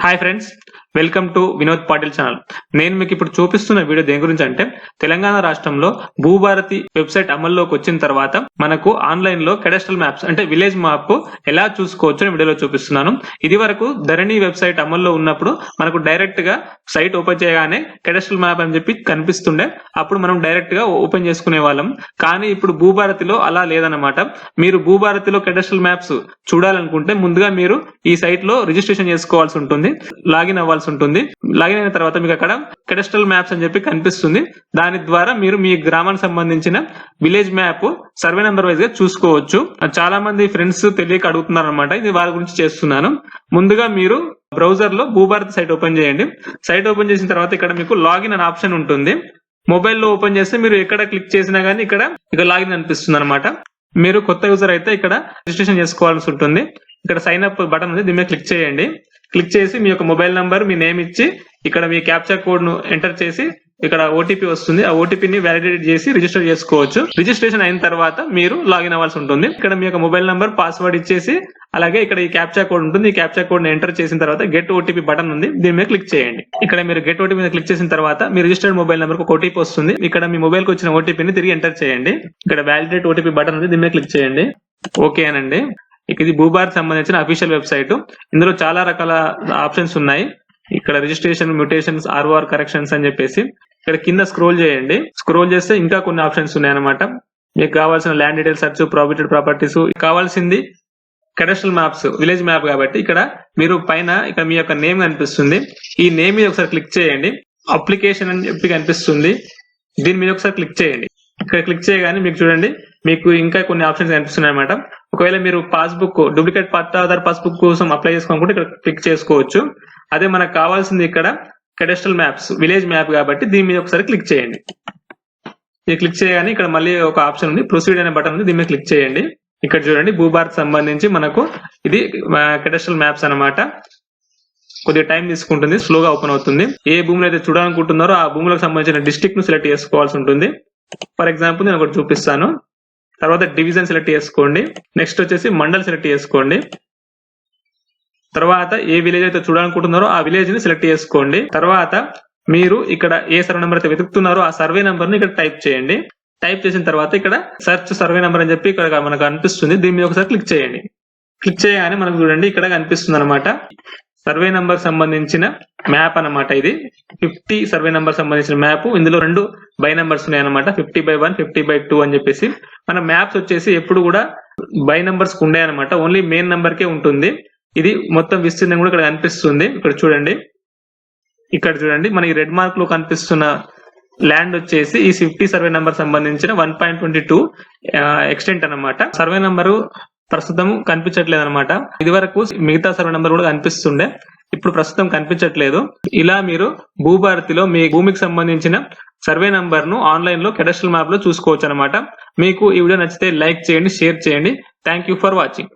Hi friends welcome to Vinod Patil channel నేను మీకు ఇప్పుడు చూపిస్తున్న వీడియో దేని గురించి అంటే తెలంగాణ రాష్ట్రంలో భూభారతి వెబ్సైట్ అమల్లోకి వచ్చిన తర్వాత మనకు ఆన్లైన్లో కెడస్ట్రల్ మ్యాప్స్ అంటే విలేజ్ మ్యాప్ ఎలా చూసుకోవచ్చు వీడియోలో చూపిస్తున్నాను. ఇది వరకు ధరణి వెబ్సైట్ అమల్లో ఉన్నప్పుడు మనకు డైరెక్ట్గా సైట్ ఓపెన్ చేయగానే కెడస్ట్రల్ మ్యాప్ అని చెప్పి కనిపిస్తుండే. అప్పుడు మనం డైరెక్ట్గా ఓపెన్ చేసుకునే వాళ్ళం. కానీ ఇప్పుడు భూభారతిలో అలా లేదన్నమాట. మీరు భూభారతిలో కెడస్ట్రల్ మ్యాప్స్ చూడాలనుకుంటే ముందుగా మీరు ఈ సైట్లో రిజిస్ట్రేషన్ చేసుకోవాల్సి ఉంటుంది. లాగిన్ అవ్వాల్సి ఉంటుంది. లాగిన్ అయిన తర్వాత మీకు అక్కడ కెడస్ట్రల్ మ్యాప్స్ అని చెప్పి కనిపిస్తుంది. దాని ద్వారా మీరు మీ గ్రామానికి సంబంధించిన విలేజ్ మ్యాప్ సర్వే నెంబర్ వైజ్గా చూసుకోవచ్చు. చాలా మంది ఫ్రెండ్స్ తెలియక అడుగుతున్నారు అనమాట ఇది వారి గురించి చేస్తున్నాను. ముందుగా మీరు బ్రౌజర్లో భూభారత్ సైట్ ఓపెన్ చేయండి. సైట్ ఓపెన్ చేసిన తర్వాత ఇక్కడ మీకు లాగిన్ అనే ఆప్షన్ ఉంటుంది. మొబైల్లో ఓపెన్ చేస్తే మీరు ఎక్కడ క్లిక్ చేసినా గానీ ఇక్కడ ఇక్కడ లాగిన్ అనిపిస్తుంది అనమాట మీరు కొత్త యూజర్ అయితే ఇక్కడ రిజిస్ట్రేషన్ చేసుకోవాల్సి ఉంటుంది. ఇక్కడ సైన్ అప్ బటన్ ఉంది. దీని మీద క్లిక్ చేయండి. క్లిక్ చేసి మీ యొక్క మొబైల్ నంబర్ మీ నేమ్ ఇచ్చి ఇక్కడ మీ క్యాప్చర్ కోడ్ను ఎంటర్ చేసి ఇక్కడ ఓటీపీ వస్తుంది. ఆ ఓటీపీని వ్యాలిడేట్ చేసి రిజిస్టర్ చేసుకోవచ్చు. రిజిస్ట్రేషన్ అయిన తర్వాత మీరు లాగిన్ అవ్వాల్సి ఉంటుంది. ఇక్కడ మీ యొక్క మొబైల్ నంబర్ పాస్వర్డ్ ఇచ్చేసి అలాగే ఇక్కడ ఈ క్యాప్చర్ కోడ్ ఉంటుంది. ఈ క్యాప్చర్ కోడ్ని ఎంటర్ చేసిన తర్వాత గెట్ ఓటీపీ బటన్ ఉంది. దీని మీద క్లిక్ చేయండి. ఇక్కడ మీరు గెట్ ఓటీపీ మీద క్లిక్ చేసిన తర్వాత మీ రిజిస్టర్డ్ మొబైల్ నెంబర్ ఒక ఓటీపీ వస్తుంది. ఇక్కడ మీ మొబైల్కి వచ్చిన ఓటీపీని తిరిగి ఎంటర్ చేయండి. ఇక్కడ వ్యాలిడేట్ ఓటీపీ బటన్ ఉంది. దీని మీద క్లిక్ చేయండి. ఓకే అనండి. ఇక ఇది భూభారత్ సంబంధించిన అఫీషియల్ వెబ్సైట్ ఇందులో చాలా రకాల ఆప్షన్స్ ఉన్నాయి. ఇక్కడ రిజిస్ట్రేషన్ మ్యూటేషన్స్ ఆర్ఓఆర్ కరెక్షన్స్ అని చెప్పేసి ఇక్కడ కింద స్క్రోల్ చేయండి. స్క్రోల్ చేస్తే ఇంకా కొన్ని ఆప్షన్స్ ఉన్నాయన్నమాట. మీకు కావాల్సిన land detail search property properties కావాల్సింది కెడస్ట్రల్ మ్యాప్స్ విలేజ్ మ్యాప్ కాబట్టి ఇక్కడ మీరు పైన ఇక్కడ మీ యొక్క నేమ్ కనిపిస్తుంది. ఈ నేమ్ మీద ఒకసారి క్లిక్ చేయండి. అప్లికేషన్ అని చెప్పి కనిపిస్తుంది. దీని మీద ఒకసారి క్లిక్ చేయండి. ఇక్కడ క్లిక్ చేయగానే మీకు చూడండి. మీకు ఇంకా కొన్ని ఆప్షన్స్ కనిపిస్తున్నాయి అనమాట ఒకవేళ మీరు పాస్బుక్ డూప్లికేట్ పట్టాదార్ పాస్బుక్ కోసం అప్లై చేసుకోవాలనుకుంటే ఇక్కడ క్లిక్ చేసుకోవచ్చు. అదే మనకు కావాల్సింది ఇక్కడ కెడస్ట్రల్ మ్యాప్స్ విలేజ్ మ్యాప్ కాబట్టి దీని మీద ఒకసారి క్లిక్ చేయండి. ఇది క్లిక్ చేయగానే ఇక్కడ మళ్ళీ ఒక ఆప్షన్ ఉంది ప్రొసీడ్ అనే బటన్ ఉంది దీని మీద క్లిక్ చేయండి. ఇక్కడ చూడండి భూభారత్ సంబంధించి మనకు ఇది కెడస్ట్రల్ మ్యాప్స్ అన్నమాట. కొద్దిగా టైం తీసుకుంటుంది స్లోగా ఓపెన్ అవుతుంది. ఏ భూములు అయితే చూడాలనుకుంటున్నారో ఆ భూములకు సంబంధించిన డిస్ట్రిక్ట్ను సెలెక్ట్ చేసుకోవాల్సి ఉంటుంది. ఫర్ ఎగ్జాంపుల్ నేను ఒకటి చూపిస్తాను. తర్వాత డివిజన్ సెలెక్ట్ చేసుకోండి. నెక్స్ట్ వచ్చేసి మండల్ సెలెక్ట్ చేసుకోండి. తర్వాత ఏ విలేజ్ అయితే చూడాలనుకుంటున్నారో ఆ విలేజ్ని సెలెక్ట్ చేసుకోండి. తర్వాత మీరు ఇక్కడ ఏ సర్వే నెంబర్ అయితే వెతుకుతున్నారో ఆ సర్వే నెంబర్ని ఇక్కడ టైప్ చేయండి. టైప్ చేసిన తర్వాత ఇక్కడ సెర్చ్ సర్వే నెంబర్ అని చెప్పి ఇక్కడ మనకు అనిపిస్తుంది. దీని మీద ఒకసారి క్లిక్ చేయండి. క్లిక్ చేయగానే మనకు చూడండి ఇక్కడ కనిపిస్తుంది అనమాట సర్వే నంబర్ సంబంధించిన మ్యాప్ అన్నమాట ఇది. ఫిఫ్టీ సర్వే నంబర్ సంబంధించిన మ్యాప్ ఇందులో రెండు బై నంబర్స్ ఉన్నాయి అనమాట fifty by one fifty by two అని చెప్పేసి. మన మ్యాప్స్ వచ్చేసి ఎప్పుడు కూడా బై నంబర్స్ ఉండే అనమాట ఓన్లీ మెయిన్ నంబర్ కే ఉంటుంది. ఇది మొత్తం విస్తీర్ణం కూడా ఇక్కడ కనిపిస్తుంది. ఇక్కడ చూడండి. ఇక్కడ చూడండి. మన ఈ రెడ్ మార్క్లో కనిపిస్తున్న ల్యాండ్ వచ్చేసి ఈ ఫిఫ్టీ సర్వే నంబర్ సంబంధించిన one point twenty two extent అనమాట సర్వే నంబరు ప్రస్తుతం కనిపించట్లేదు అనమాట ఇది వరకు మిగతా సర్వే నెంబర్ కూడా కనిపిస్తుండే. ఇప్పుడు ప్రస్తుతం కనిపించట్లేదు. ఇలా మీరు భూభారతిలో మీ భూమికి సంబంధించిన సర్వే నంబర్ను ఆన్లైన్లో కెడస్ట్రల్ మ్యాప్లో చూసుకోవచ్చు అనమాట మీకు ఈ వీడియో నచ్చితే లైక్ చేయండి షేర్ చేయండి. Thank you for watching